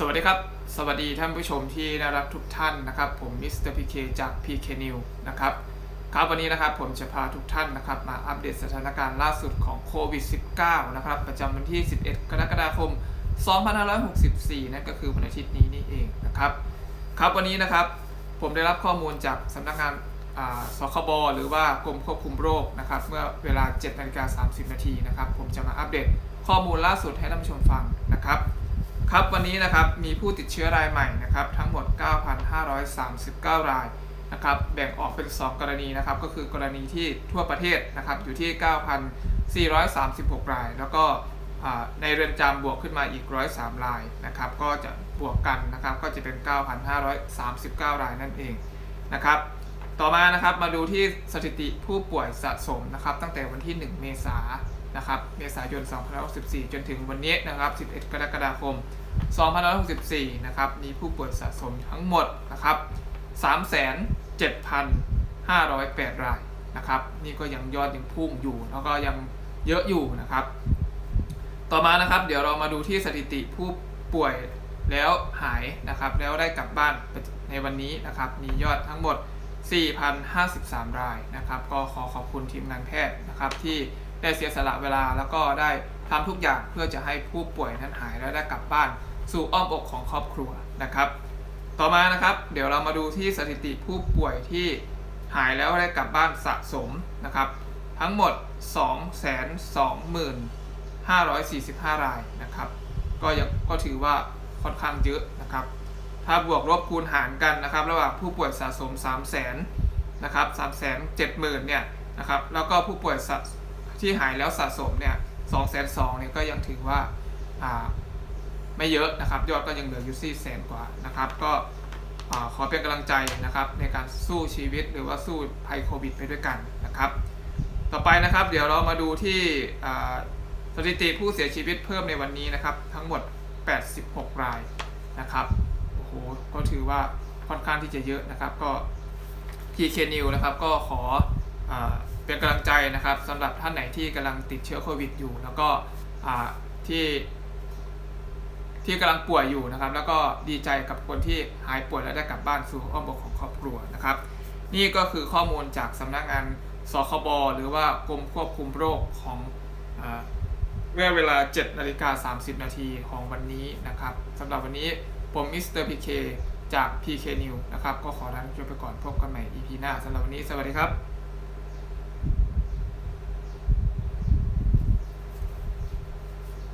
สวัสดีครับ สวัสดีท่านผู้ชมที่น่ารักทุกท่านนะครับ ผมมิสเตอร์พีเคจาก PK New นะครับครับวันนี้นะครับผมจะพาทุกท่านนะครับมาอัปเดตสถานการณ์ล่าสุดของโควิด -19 นะครับประจำวันที่ 11 กรกฎาคม 2564 นั่นก็คือวันอาทิตย์นี้นี่เองนะครับครับวันนี้นะครับผมได้รับข้อมูลจากสำนักงานสคบหรือว่ากรมควบคุมโรคนะครับเมื่อเวลา7นาฬิกา30 นาทีนะครับผมจะมาอัปเดตข้อมูลล่าสุดให้ท่านผู้ชมฟังนะครับ ครับวันนี้นะครับมีผู้ติดเชื้อรายใหม่นะครับทั้งหมด 9,539 รายนะครับแบ่งออกเป็น 2 กรณีนะครับก็คือกรณีที่ทั่วประเทศนะครับอยู่ที่ 9,436 ราย แล้วก็ในเรือนจำบวกขึ้นมาอีก 103 รายนะครับก็จะบวกกันนะครับก็จะเป็น 9,539 รายนั่นเองนะครับ ต่อมานะครับมาดูที่สถิติผู้ป่วยสะสมนะครับ ตั้งแต่วันที่ 1 เมษายนนะครับ เมษายน2564 จนถึงวันนี้นะครับ 11 กรกฎาคม 2564 นะครับ มีผู้ป่วยสะสมทั้งหมดนะครับ37,508 รายนะครับ นี่ก็ยังยอดยังพุ่งอยู่แล้วก็ยังเยอะอยู่นะครับ ต่อมานะครับ เดี๋ยวเรามาดูที่สถิติผู้ป่วยแล้วหายนะครับ แล้วได้กลับบ้านในวันนี้นะครับ มียอดทั้งหมด 4,053 รายนะครับ ก็ขอขอบคุณทีมงานแพทย์นะครับ ที่ได้เสียสละเวลาแล้วก็ได้ทำทุกอย่างเพื่อจะให้ผู้ป่วยนั้นหายและได้กลับบ้านสู่อ้อมอกของครอบครัวนะครับ ต่อมานะครับ เดี๋ยวเรามาดูที่สถิติผู้ป่วยที่หายแล้วได้กลับบ้านสะสมนะครับ ทั้งหมด 220,545 รายนะครับ ก็ยังก็ถือว่าค่อนข้างเยอะนะครับ ถ้าบวกลบคูณหารกันนะครับ ระหว่างผู้ป่วยสะสม 3 0 0 0 0 0นะครับ3 7 0 0 0 0เนี่ยนะครับ แล้วก็ผู้ป่วยที่หายแล้วสะสมเนี่ย2 2 0 0 0เนี่ยก็ยังถือว่าไม่เยอะนะครับ ยอดก็ยังเหลืออยู่สี่แสนกว่านะครับ ก็ขอเป็นกำลังใจนะครับในการสู้ชีวิตหรือว่าสู้ภัยโควิดไปด้วยกันนะครับ ต่อไปนะครับเดี๋ยวเรามาดูที่สถิติผู้เสียชีวิตเพิ่มในวันนี้นะครับ ทั้งหมด 86 รายนะครับ อ้ก็ถือว่าค่อนข้างที่จะเยอะนะครับ ก็ PK New นะครับ ก็ขออเป็นกำลังใจนะครับสำหรับท่านไหนที่กำลังติดเชื้อโควิดอยู่ แล้วก็ที่ที่กำลังป่วยอยู่นะครับ แล้วก็ดีใจกับคนที่หายป่วยและได้กลับบ้านสู่อ้อมอกของครอบครัวนะครับ นี่ก็คือข้อมูลจากสำนักงานสคบหรือว่ากรมควบคุมโรคของเมื่อเวลา 7 นาฬิกา 30 นาทีของวันนี้นะครับสำหรับวันนี้ ผมมิสเตอร์พีเคจาก PK New นะครับ ก็ขอลาท่านไปก่อนพบกันใหม่ EP หน้าสำหรับวันนี้สวัสดีครับ